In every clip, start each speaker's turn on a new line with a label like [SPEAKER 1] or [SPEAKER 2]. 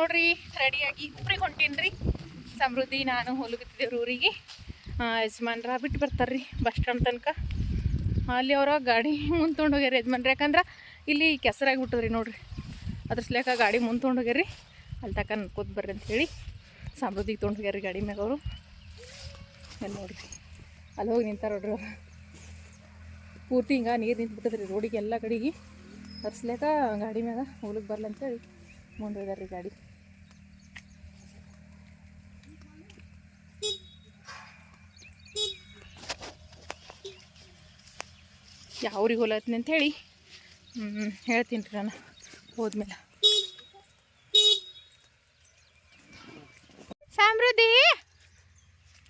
[SPEAKER 1] ನೋಡ್ರಿ, ರೆಡಿಯಾಗಿ ಊರಿಗೆ ಹೊಂಟೀನಿ ಸಮೃದ್ಧಿ ನಾನು ಹೋಗ್ಲಿಕತ್ತಿದ್ದೇವ್ರಿ ಊರಿಗೆ. ಯಜಮಾನ್ರ ಬಿಟ್ಟು ಬರ್ತಾರ್ರಿ ಬಸ್ ಸ್ಟ್ಯಾಂಡ್ ತನಕ. ಅಲ್ಲಿ ಅವರ ಗಾಡಿ ಮುಂದೆ ತೊಗೊಂಡು ಹೋಗ್ಯಾರ ಯಜಮಾನ್ರಿ. ಯಾಕಂದ್ರೆ ಇಲ್ಲಿ ಕೆಸರಾಗಿ ಬಿಟ್ಟದ್ರಿ ನೋಡ್ರಿ. ಅದ್ರ ಸಲಕ ಗಾಡಿ ಮುಂದೆ ತೊಗೊಂಡು ಹೋಗ್ಯಾರಿ ಅಲ್ಲಿ ತಕ ಕೂತ್ ಬರ್ರಿ ಅಂತ ಹೇಳಿ ಸಮೃದ್ಧಿಗೆ ತೊಗೊಂಡು ಹೋಗ್ಯಾರಿ ಗಾಡಿ ಮ್ಯಾಗ ಅವರು. ಅಲ್ಲಿ ನೋಡ್ರಿ, ಅಲ್ಲಿ ಹೋಗಿ ನಿಂತಾರ ನೋಡ್ರಿ ಅವ್ರು. ಪೂರ್ತಿ ಹಿಂಗೆ ನೀರು ನಿಂತ್ಬಿಟ್ಟದ್ರಿ ರೋಡಿಗೆ ಎಲ್ಲ ಕಡೆಗೆ. ತರ್ಸ್ಲೇಕ ಗಾಡಿ ಮ್ಯಾಗ ಹೋಗ್ಲಿಕ್ಕೆ ಬರ್ಲಂತೇಳಿ ಮುಂದೆ ಹೋಗ್ಯಾರ ರೀ ಗಾಡಿ. ಯಾವ ಊರಿಗೆ ಹೋಲತ್ತೀನಿ ಅಂತೇಳಿ ಹೇಳ್ತೀನಿ ರೀ ನಾನು, ಹೋದ್ಮೇಲೆ. ಸಮೃದ್ಧಿ,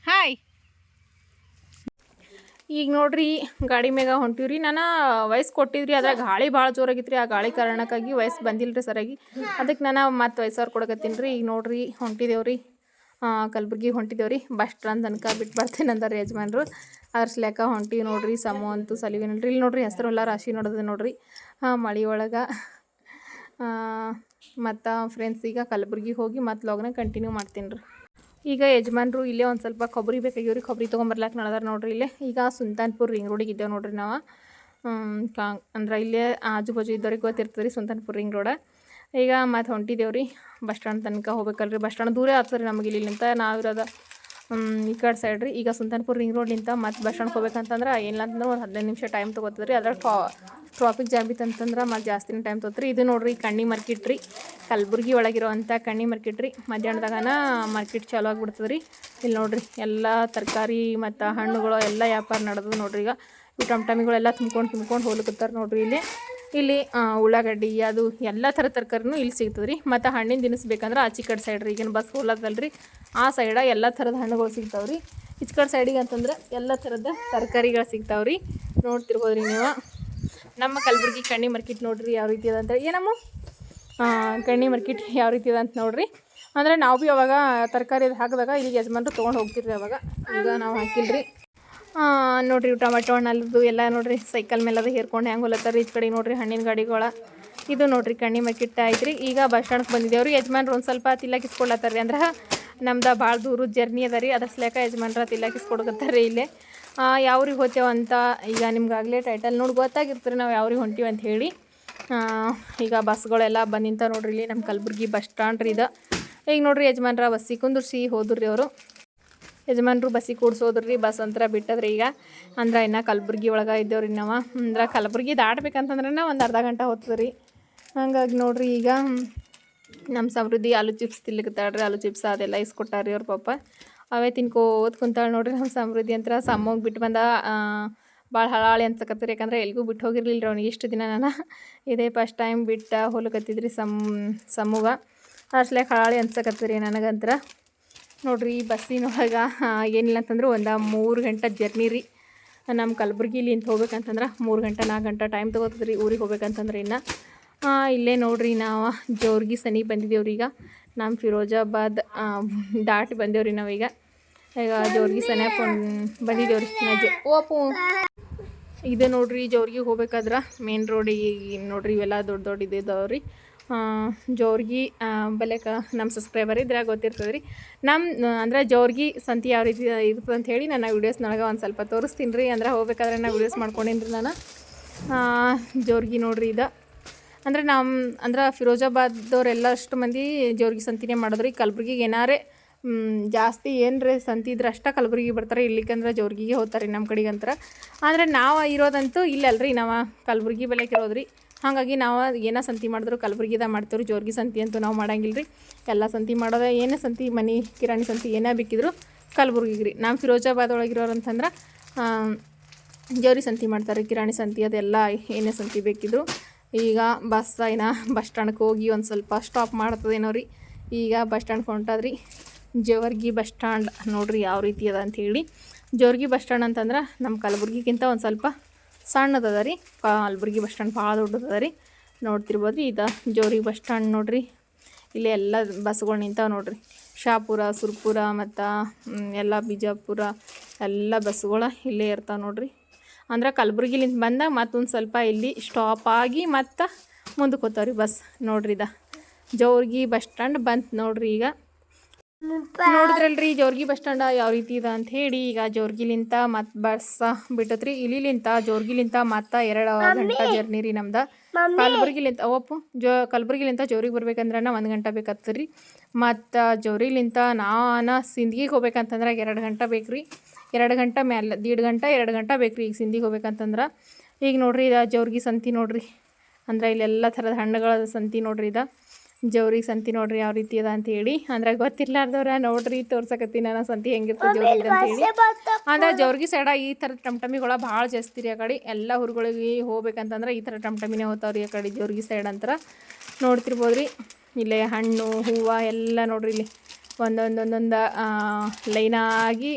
[SPEAKER 1] ಹಾಯ್. ಈಗ ನೋಡ್ರಿ, ಗಾಡಿ ಮ್ಯಾಗ ಹೊಂಟಿವ್ರಿ ನಾನು ವಯಸ್ಸು ಕೊಟ್ಟಿದ್ರಿ ಅದ್ರ ಗಾಳಿ ಭಾಳ ಜೋರಾಗಿತ್ತು ರೀ ಆ ಗಾಳಿ ಕಾರಣಕ್ಕಾಗಿ ವಯಸ್ಸು ಬಂದಿಲ್ಲ ರೀ ಸರಿಯಾಗಿ. ಅದಕ್ಕೆ ನಾನು ಮತ್ತೆ ವಯಸ್ಸವ್ರು ಕೊಡಕತ್ತೀನಿ ರೀ. ಈಗ ನೋಡ್ರಿ, ಹೊಂಟಿದೇವ್ರಿ. ಕಲ್ಬುರ್ಗಿ ಹೊಂಟಿದೇವ್ರಿ. ಬಸ್ ಸ್ಟ್ಯಾಂಡ್ ತನಕ ಬಿಟ್ಟು ಬರ್ತೀನಿ ಅಂತಾರೆ ಯಜಮಾನ್ರು. ಅದ್ರ ಸ್ಲೇಕ ಹೊಂಟಿವಿ ನೋಡ್ರಿ ಸಮು ಅಂತೂ ಸಲಿವಿನಲ್ರಿ ಇಲ್ಲಿ ನೋಡ್ರಿ ಹೆಸರು ಎಲ್ಲ ರಾಶಿ ನೋಡೋದು ನೋಡ್ರಿ. ಹಾಂ ಮಳೆ ಒಳಗೆ. ಮತ್ತು ಫ್ರೆಂಡ್ಸ್ ಈಗ ಕಲಬುರ್ಗಿ ಹೋಗಿ ಮತ್ತೆ ಲಾಗ್ನ ಕಂಟಿನ್ಯೂ ಮಾಡ್ತೀನಿ ರೀ. ಈಗ ಯಜಮಾನ್ರು ಇಲ್ಲೇ ಒಂದು ಸ್ವಲ್ಪ ಕೊಬ್ಬರಿ ಬೇಕಾಗಿವ್ರಿ ಕೊಬ್ಬರಿ ತೊಗೊಂಬರ್ಲಾಕ ನಡ್ದಾರ ನೋಡ್ರಿ ಇಲ್ಲೇ. ಈಗ ಸುಲ್ತಾನ್ಪುರ್ ರಿಂಗ್ ರೋಡಿಗೆ ಇದ್ದೇವೆ ನೋಡ್ರಿ ನಾವು. ಕಾ ಅಂದ್ರೆ ಇಲ್ಲೇ ಆಜು ಬಾಜು ಇದ್ದವ್ರಿಗೆ ಗೊತ್ತಿರ್ತದೆ ರೀ ಸುಲ್ತಾನ್ಪುರ್ ರಿಂಗ್ ರೋಡ. ಈಗ ಮತ್ತೆ ಹೊಂಟಿದ್ದೇವ್ರಿ ಬಸ್ ಸ್ಟ್ಯಾಂಡ್ ತನಕ ಹೋಗ್ಬೇಕಲ್ರಿ. ಬಸ್ ಸ್ಟ್ಯಾಂಡ್ ದೂರ ಆಗ್ತದೆ ರೀ ನಮಗೆ ಇಲ್ಲಿಂದ ನಾವಿರೋದು ಈ ಕಡೆ ಸೈಡ್ ರೀ. ಈಗ ಸುಲ್ತಾನ್ಪುರ್ ರಿಂಗ್ ರೋಡ್ಲಿಂದ ಮತ್ತೆ ಬಸ್ ಸ್ಟ್ಯಾಂಡ್ ಹೋಗ್ಬೇಕಂತಂದ್ರೆ ಏನಿಲ್ಲ ಅಂತಂದ್ರೆ ಒಂದು ಹದಿನೈದು ನಿಮಿಷ ಟೈಮ್ ತೊಗೋತದೆ ರೀ ಅದ್ರಾಗ ಟ್ರಾಫಿಕ್ ಜಾಮ್ ಇತ್ತು ಅಂತಂದ್ರೆ ಮತ್ತೆ ಜಾಸ್ತಿನೇ ಟೈಮ್ ತೊಗೋತ್ರಿ. ಇದು ನೋಡ್ರಿ ಕಣ್ಣಿ ಮಾರ್ಕೆಟ್ ರೀ. ಕಲಬುರ್ಗಿ ಒಳಗಿರುವಂಥ ಕಣ್ಣಿ ಮಾರ್ಕೆಟ್ ರೀ. ಮಧ್ಯಾಹ್ನದಾಗನ ಮಾರ್ಕೆಟ್ ಚಾಲು ಆಗಿಬಿಡ್ತದೆ ರೀ ಇಲ್ಲಿ ನೋಡ್ರಿ ಎಲ್ಲ ತರಕಾರಿ ಮತ್ತು ಹಣ್ಣುಗಳು, ಎಲ್ಲ ವ್ಯಾಪಾರ ನಡೆದು ನೋಡ್ರಿ ಈಗ. ಈ ಟಮ್ಟಮಿಗಳೆಲ್ಲ ತುಂಬ್ಕೊಂಡು ತುಂಬ್ಕೊಂಡು ಹೋಗ್ಲಿಕ್ಕೆ ನೋಡ್ರಿ ಇಲ್ಲಿ. ಇಲ್ಲಿ ಉಳ್ಳಾಗಡ್ಡಿ, ಅದು ಎಲ್ಲ ಥರ ತರಕಾರಿನೂ ಇಲ್ಲಿ ಸಿಗ್ತದೆ ರೀ. ಮತ್ತು ಹಣ್ಣಿನ ದಿನಸ ಬೇಕಂದ್ರೆ ಆಚೆ ಕಡೆ ಸೈಡ್ ರೀ, ಈಗಿನ ಬಸ್ ಹೋಗ್ಲತ್ತಲ್ರಿ ಆ ಸೈಡ ಎಲ್ಲ ಥರದ ಹಣ್ಣುಗಳು ಸಿಗ್ತಾವೆ ರೀ. ಈಚೆ ಕಡೆ ಸೈಡಿಗೆ ಅಂತಂದ್ರೆ ಎಲ್ಲ ಥರದ ತರಕಾರಿಗಳು ಸಿಗ್ತಾವೆ ರೀ. ನೋಡ್ತಿರ್ಬೋದು ರೀ ನೀವು. ನಮ್ಮ ಕಲಬುರ್ಗಿ ಕಣ್ಣಿ ಮಾರ್ಕೆಟ್ ನೋಡ್ರಿ ಯಾವ ರೀತಿ ಅದ ಅಂತ ಏನಮ್ಮ? ಕಣ್ಣಿ ಮಾರ್ಕೆಟ್ ಯಾವ ರೀತಿ ಅದ ಅಂತ ನೋಡ್ರಿ. ಅಂದರೆ ನಾವು ಭೀ ಅವಾಗ ತರಕಾರಿ ಹಾಕಿದಾಗ ಇಲ್ಲಿಗೆ ಯಜಮಾನ್ರು ತೊಗೊಂಡು ಹೋಗ್ತಿರ್ರಿ ಅವಾಗ. ಈಗ ನಾವು ಹಾಕಿಲ್ರಿ. ನೋಡ್ರಿ ಟೊಮೆಟೊ ಹಣ್ಣಲ್ಲದು ಎಲ್ಲ ನೋಡ್ರಿ ಸೈಕಲ್ ಮೇಲೆ ಅದು ಹೇರ್ಕೊಂಡು ಹೆಂಗೆ ಹೊಲತ್ತಾರ ಈ ಕಡೆ ನೋಡ್ರಿ ಹಣ್ಣಿನ ಗಾಡಿಗಳ. ಇದು ನೋಡ್ರಿ ಕಣ್ಣಿ ಮಕ್ಕಿಟ್ಟ ಐತ್ರಿ. ಈಗ ಬಸ್ ಸ್ಟ್ಯಾಂಡ್ಗೆ ಬಂದಿದ್ದೇವ್ರಿ ಯಜಮಾನ್ರು ಒಂದು ಸ್ವಲ್ಪ ತಿಲ್ಲಕಿಸ್ಕೊಳತ್ತಾರ ರೀ. ಅಂದ್ರೆ ನಮ್ದು ಭಾಳ ದೂರ ಜರ್ನಿ ಅದ ರೀ. ಅದ್ರ ಸಲೇಕ ಯಜಮಾನ್ರ ರೀ ಇಲ್ಲೇ. ಯಾವ್ರಿಗೆ ಹೋಗ್ತೇವಂತ ಈಗ ನಿಮ್ಗಾಗಲೇ ಟೈಟಲ್ ನೋಡಿ ಗೊತ್ತಾಗಿರ್ತೀರಿ ನಾವು ಯಾವ್ರಿಗೆ ಹೊಂಟೀವಿ ಅಂತ ಹೇಳಿ. ಈಗ ಬಸ್ಗಳೆಲ್ಲ ಬಂದಿಂತ ನೋಡ್ರಿ ಇಲ್ಲಿ ನಮ್ಮ ಕಲಬುರ್ಗಿ ಬಸ್ ಸ್ಟ್ಯಾಂಡ್ ರೀ ಇದು. ಈಗ ನೋಡ್ರಿ ಯಜಮಾನ್ರ ಬಸ್ಸಿಗೆ ಕುಂದ್ರಿಸಿ ಹೋದ್ರಿ ಅವರು. ಯಜಮಾನ್ರು ಬಸ್ಸಿಗೆ ಕೂಡ್ಸೋದ್ರಿ, ಬಸ್ ಅಂತರ ಬಿಟ್ಟದ್ರಿ ಈಗ. ಅಂದ್ರೆ ಇನ್ನು ಕಲಬುರ್ಗಿ ಒಳಗೆ ಇದ್ದೇವ್ರಿ ನಾವು ಅಂದ್ರೆ ಕಲಬುರ್ಗಿ ದಾಟ್ಬೇಕಂತಂದ್ರೆ ಒಂದು ಅರ್ಧ ಗಂಟೆ ಹೋಗ್ತದೆ ರೀ ಹಂಗಾಗಿ ನೋಡ್ರಿ ಈಗ ನಮ್ಮ ಸಮೃದ್ಧಿ ಆಲೂ ಚಿಪ್ಸ್ ತಿನ್ಲಿಕತ್ತಾಳ್ರಿ ಆಲೂ ಚಿಪ್ಸ್ ಅದೆಲ್ಲ ಇಸ್ಕೊಟ್ಟಾರಿ ಅವ್ರ ಪಾಪ. ಅವೇ ತಿನ್ಕೋತ್ ಕುಂತಾಳೆ ನೋಡ್ರಿ ನಮ್ಮ ಸಮೃದ್ಧಿ ಅಂತ ಸಮ್ಮೋಗಿ ಬಿಟ್ಟು ಬಂದ ಭಾಳ ಹಳಾಳಿ ಅನ್ಸಕತ್ತೀರಿ ಯಾಕಂದ್ರೆ ಎಲ್ಗೂ ಬಿಟ್ಟು ಹೋಗಿರ್ಲಿಲ್ಲ ರೀ ಅವ್ನಿಗೆ ಇಷ್ಟು ದಿನ ನಾನು. ಇದೇ ಫಸ್ಟ್ ಟೈಮ್ ಬಿಟ್ಟು ಹೋಲಕತ್ತಿದ್ರಿ ಸಮ್, ಸಮ್ಮುಗ. ಅಷ್ಟ್ಲೆ ಹಳಾಳಿ ಅನ್ಸಕತ್ತೀರಿ ನನಗಂತ್ರ. ನೋಡ್ರಿ ಬಸ್ಸಿನೊಳಗೆ ಏನಿಲ್ಲ ಅಂತಂದ್ರೆ ಒಂದು ಮೂರು ಗಂಟೆ ಜರ್ನಿ ರೀ. ನಮ್ಮ ಕಲಬುರ್ಗಿಲಿಂದ ಹೋಗ್ಬೇಕಂತಂದ್ರೆ ಮೂರು ಗಂಟೆ ನಾಲ್ಕು ಗಂಟೆ ಟೈಮ್ ತೊಗೋತದೆ ರೀ ಊರಿಗೆ ಹೋಗ್ಬೇಕಂತಂದ್ರೆ ಇನ್ನು. ಇಲ್ಲೇ ನೋಡ್ರಿ ನಾವು ಜೋರ್ಗಿ ಸನಿ ಬಂದಿದ್ದೇವ್ರಿ ಈಗ. ನಮ್ಮ ಫಿರೋಜಾಬಾದ್ ದಾಟಿ ಬಂದೇವ್ರಿ ನಾವೀಗ. ಈಗ ಜೋರ್ಗಿ ಸನ್ಯಾಗ ಬಂದಿದ್ದೇವ್ರಿ ಓಪು. ಇದೆ ನೋಡ್ರಿ ಜೋರ್ಗಿ ಹೋಗ್ಬೇಕಾದ್ರೆ ಮೇನ್ ರೋಡಿಗೆ ನೋಡ್ರಿ ಇವೆಲ್ಲ ದೊಡ್ಡ ದೊಡ್ಡ ಇದಾವೆ ರೀ. ಜೋರ್ಗಿ ಬಲೆಕ ನಮ್ಮ ಸಬ್ಸ್ಕ್ರೈಬರ್ ಇದ್ರಾಗ ಗೊತ್ತಿರ್ತದೆ ರೀ ನಮ್ಮ ಅಂದ್ರೆ ಜೋರ್ಗಿ ಸಂತಿ ಯಾವ ರೀತಿ ಇರ್ತದೆ ಅಂತ ಹೇಳಿ ನಾನು ವೀಡಿಯೋಸ್ನೊಳಗೆ ಒಂದು ಸ್ವಲ್ಪ ತೋರಿಸ್ತೀನಿ ರೀ ಅಂದ್ರೆ ಹೋಗ್ಬೇಕಾದ್ರೆ ನಾನು ವೀಡಿಯೋಸ್ ಮಾಡ್ಕೊಂಡೆನ್ರಿ ರೀ ನಾನು ಜೋರ್ಗಿ ನೋಡ್ರಿ ಇದು. ಅಂದರೆ ನಮ್ಮ ಅಂದ್ರೆ ಫಿರೋಜಾಬಾದ್ದವ್ರೆಲ್ಲ ಅಷ್ಟು ಮಂದಿ ಜೋರ್ಗಿ ಸಂತಿನೇ ಮಾಡೋದ್ರಿ. ಕಲಬುರ್ಗಿಗೆ ಏನಾರೇ ಜಾಸ್ತಿ ಜಾಸ್ತಿ ಏನ್ರಿ ಸಂತಿ ಇದ್ರೆ ಅಷ್ಟ ಕಲಬುರ್ಗಿಗೆ ಬರ್ತಾರೆ. ಇಲ್ಲಿಕಂದ್ರೆ ಜೋರ್ಗಿಗೆ ಹೋಗ್ತಾರೆ ನಮ್ಮ ಕಡೆಗಂತ್ರ. ಆದರೆ ನಾವು ಇರೋದಂತೂ ಇಲ್ಲಲ್ರಿ. ನಾವು ಕಲಬುರ್ಗಿ ಬಲೆ ಇರೋದ್ರಿ. ಹಾಗಾಗಿ ನಾವು ಏನೋ ಸಂತಿ ಮಾಡಿದ್ರು ಕಲಬುರ್ಗಿದ ಮಾಡ್ತೀವಿ ಜೋರ್ಗಿ ಸಂತಿ ಅಂತೂ ನಾವು ಮಾಡಂಗಿಲ್ಲ ರೀ ಎಲ್ಲ ಸಂತಿ ಮಾಡೋದ, ಏನೇ ಸಂತಿ, ಮನೆ ಕಿರಾಣಿ ಸಂತಿ ಏನೇ ಬೇಕಿದ್ರು ಕಲಬುರ್ಗಿಗೆ ರೀ ನಮ್ಮ ಫಿರೋಜಾಬಾದ್ ಒಳಗಿರೋರು ಅಂತಂದ್ರೆ ಜೋರಿ ಸಂತಿ ಮಾಡ್ತಾರೆ ಕಿರಾಣಿ ಸಂತಿ ಅದೆಲ್ಲ ಏನೇ ಸಂತಿ ಬೇಕಿದ್ರು. ಈಗ ಬಸ್ ಏನ, ಬಸ್ ಸ್ಟ್ಯಾಂಡ್ಗೆ ಹೋಗಿ ಒಂದು ಸ್ವಲ್ಪ ಸ್ಟಾಪ್ ಮಾಡ್ತದೇನೋ ರೀ. ಈಗ ಬಸ್ ಸ್ಟ್ಯಾಂಡ್ ಹೊಂಟದ್ರಿ, ಜೋರ್ಗಿ ಬಸ್ ಸ್ಟ್ಯಾಂಡ್ ನೋಡ್ರಿ ಯಾವ ರೀತಿ ಅದ ಅಂಥೇಳಿ ಜೋರ್ಗಿ ಬಸ್ ಸ್ಟ್ಯಾಂಡ್ ಅಂತಂದ್ರೆ ನಮ್ಮ ಕಲಬುರ್ಗಿಗಿಂತ ಒಂದು ಸ್ವಲ್ಪ ಸಣ್ಣದದ ರೀ. ಕಲ್ಬುರ್ಗಿ ಬಸ್ ಸ್ಟ್ಯಾಂಡ್ ಭಾಳ ದೊಡ್ಡದದ ರೀ. ನೋಡ್ತಿರ್ಬೋದು ಇದು ಜೋರಿಗೆ ಬಸ್ ಸ್ಟ್ಯಾಂಡ್ ನೋಡ್ರಿ. ಇಲ್ಲಿ ಎಲ್ಲ ಬಸ್ಗಳು ನಿಂತಾವೆ ನೋಡ್ರಿ. ಶಾಪುರ, ಸುರ್ಪುರ ಮತ್ತು ಎಲ್ಲ ಬಿಜಾಪುರ ಎಲ್ಲ ಬಸ್ಗಳು ಇಲ್ಲೇ ಇರ್ತಾವೆ ನೋಡ್ರಿ. ಅಂದ್ರೆ ಕಲಬುರ್ಗಿಲಿಂದ ಬಂದಾಗ ಮತ್ತೊಂದು ಸ್ವಲ್ಪ ಇಲ್ಲಿ ಸ್ಟಾಪ್ ಆಗಿ ಮತ್ತು ಮುಂದಕ್ಕೆ ಹೋಗ್ತಾವ್ರಿ ಬಸ್ ನೋಡ್ರಿ ಇದು. ಜೋರ್ಗಿ ಬಸ್ ಸ್ಟ್ಯಾಂಡ್ ಬಂತು ನೋಡ್ರಿ ಈಗ. ನೋಡಿದ್ರಲ್ರಿ ಜೋರ್ಗಿ ಬಸ್ ಸ್ಟ್ಯಾಂಡ್ ಯಾವ ರೀತಿ ಇದೆ ಅಂತ ಹೇಳಿ ಈಗ ಜೋರ್ಗಿಲಿಂತ ಮತ್ತು ಬಸ್ ಬಿಟ್ಟತ್ರಿ ಇಲ್ಲಿಲಿಂತ ಜೋರ್ಗಿಲಿಂತ ಮತ್ತ ಎರಡು ಗಂಟೆ ಜರ್ನಿ ರೀ ನಮ್ದು. ಕಲಬುರ್ಗಿಲಿಂತ ಅವಪ್ಪು ಜೋ ಕಲಬುರ್ಗಿಲಿಂತ ಜೋರಿಗೆ ಬರ್ಬೇಕಂದ್ರೆ ಒಂದು ಗಂಟೆ ಬೇಕಾಗ್ತದ್ರಿ ಮತ್ತ ಜೋರಿಲಿಂತ ನಾನು ಸಿಂದಗಿಗೆ ಹೋಗ್ಬೇಕಂತಂದ್ರ ಎರಡು ಗಂಟೆ ಬೇಕ್ರಿ. ರೀ ಎರಡು ಗಂಟೆ ಮ್ಯಾಲೆ ದೀಡ್ ಗಂಟೆ ಎರಡು ಗಂಟೆ ಬೇಕ್ರಿ ರೀ ಈಗ ಸಿಂಧಿಗೆ ಹೋಗ್ಬೇಕಂತಂದ್ರ. ಈಗ ನೋಡ್ರಿ ಇದು ಜೋರ್ಗಿ ಸಂತಿ ನೋಡ್ರಿ. ಅಂದ್ರೆ ಇಲ್ಲೆಲ್ಲಾ ಥರದ ಹಣ್ಣುಗಳ ಸಂತಿ ನೋಡ್ರಿ ಇದು. ಜವ್ರಿಗೆ ಸಂತಿ ನೋಡ್ರಿ ಯಾವ ರೀತಿ ಅದ ಅಂತ ಹೇಳಿ. ಅಂದ್ರೆ ಗೊತ್ತಿರ್ಲಾರ್ದವ್ರ ನೋಡ್ರಿ ತೋರ್ಸಕತ್ತಿ ನಾನು ಸಂತಿ ಹೆಂಗಿರ್ತದೆ ಜವ್ರಿಗೆ ಅಂತ ಹೇಳಿ. ಅಂದ್ರೆ ಜವ್ರಿಗೆ ಸೈಡ ಈ ತರ ಟಮಟಮಿಗಳ ಭಾಳ ಜಾಸ್ತಿ ರೀ ಆಕಡೆ ಎಲ್ಲಾ ಎಲ್ಲ ಹೋಗ್ಬೇಕಂತಂದ್ರೆ ಈ ತರ ಟಮ್ಟಮಿನೇ ಹೋಗ್ತಾವ್ರಿ ಆ ಕಡೆ ಜವ್ರಿಗೆ ಸೈಡ್ ಅಂತರ. ನೋಡ್ತಿರ್ಬೋದ್ರಿ ಇಲ್ಲೇ ಹಣ್ಣು ಹೂವು ಎಲ್ಲ ನೋಡ್ರಿ ಇಲ್ಲಿ. ಒಂದೊಂದೊಂದೊಂದ ಲೈನ್ ಆಗಿ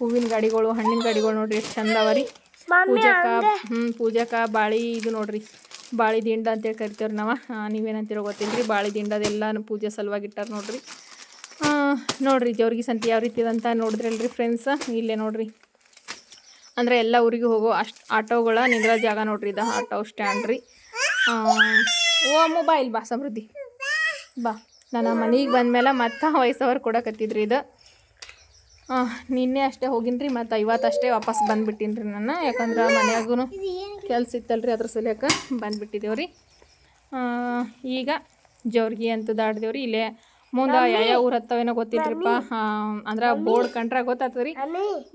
[SPEAKER 1] ಹೂವಿನ ಗಾಡಿಗಳು ಹಣ್ಣಿನ ಗಾಡಿಗಳು ನೋಡ್ರಿ ಎಷ್ಟು ಚಂದ ಅವ ರೀ. ಪೂಜಕ ಹ್ಞೂ ಪೂಜಕ ಬಾಳಿ ಇದು ನೋಡ್ರಿ. ಬಾಳಿ ದಿಂಡ ಅಂತೇಳಿ ಕರಿತೇವ್ರಿ ನಾವು. ನೀವೇನಂತೀರೋ ಗೊತ್ತಿಲ್ಲ ರೀ ಬಾಳಿ ದಿಂಡದೆಲ್ಲ ಪೂಜೆ ಸಲುವಾಗಿ ಇಟ್ಟಾರ ನೋಡ್ರಿ ನೋಡಿರಿ ನೋಡ್ರಿ ಸಂತೆ ಯಾವ ರೀತಿ ಅಂತ ನೋಡಿದ್ರಲ್ರಿ ಫ್ರೆಂಡ್ಸ್ ಇಲ್ಲೇ ನೋಡಿರಿ. ಅಂದರೆ ಎಲ್ಲ ಊರಿಗೆ ಹೋಗೋ ಅಷ್ಟು ಆಟೋಗಳ ನಿಂದ್ರ ಜಾಗ ನೋಡ್ರಿ, ಇದು ಆಟೋ ಸ್ಟ್ಯಾಂಡ್ ರೀ. ಓ ಮೊಬೈಲ್ ಬಾ ಸಮೃದ್ಧಿ. ಬಾ. ನಾನು ಮನೆಗೆ ಬಂದಮೇಲೆ ಮತ್ತೆ ವಯಸ್ಸವ್ರು ಕೊಡಕತ್ತಿದ್ರಿ ಇದು. ನಿನ್ನೆ ಅಷ್ಟೇ ಹೋಗಿನಿ ರೀ ಮತ್ತು ಇವತ್ತಷ್ಟೇ ವಾಪಸ್ ಬಂದುಬಿಟ್ಟಿನಿ ರೀ ನಾನು. ಯಾಕಂದ್ರೆ ಮನ್ಯಾಗೂ ಕೆಲಸ ಇತ್ತಲ್ರಿ ಅದ್ರ ಸಲಕ ಬಂದುಬಿಟ್ಟಿದ್ದೇವೆ ರೀ ಈಗ ಜೋರ್ಗಿ ಅಂತ ದಾಡ್ದೇವ್ರಿ ಇಲ್ಲೇ ಮುಂದೆ ಯಾವ ಊರು ಹತ್ತವೇನೋ ಗೊತ್ತಿಲ್ರಿಪ್ಪ ಅಂದ್ರೆ ಬೋರ್ಡ್ ಕಂಡ್ರೆ ಗೊತ್ತಾಗ್ತದೆ ರೀ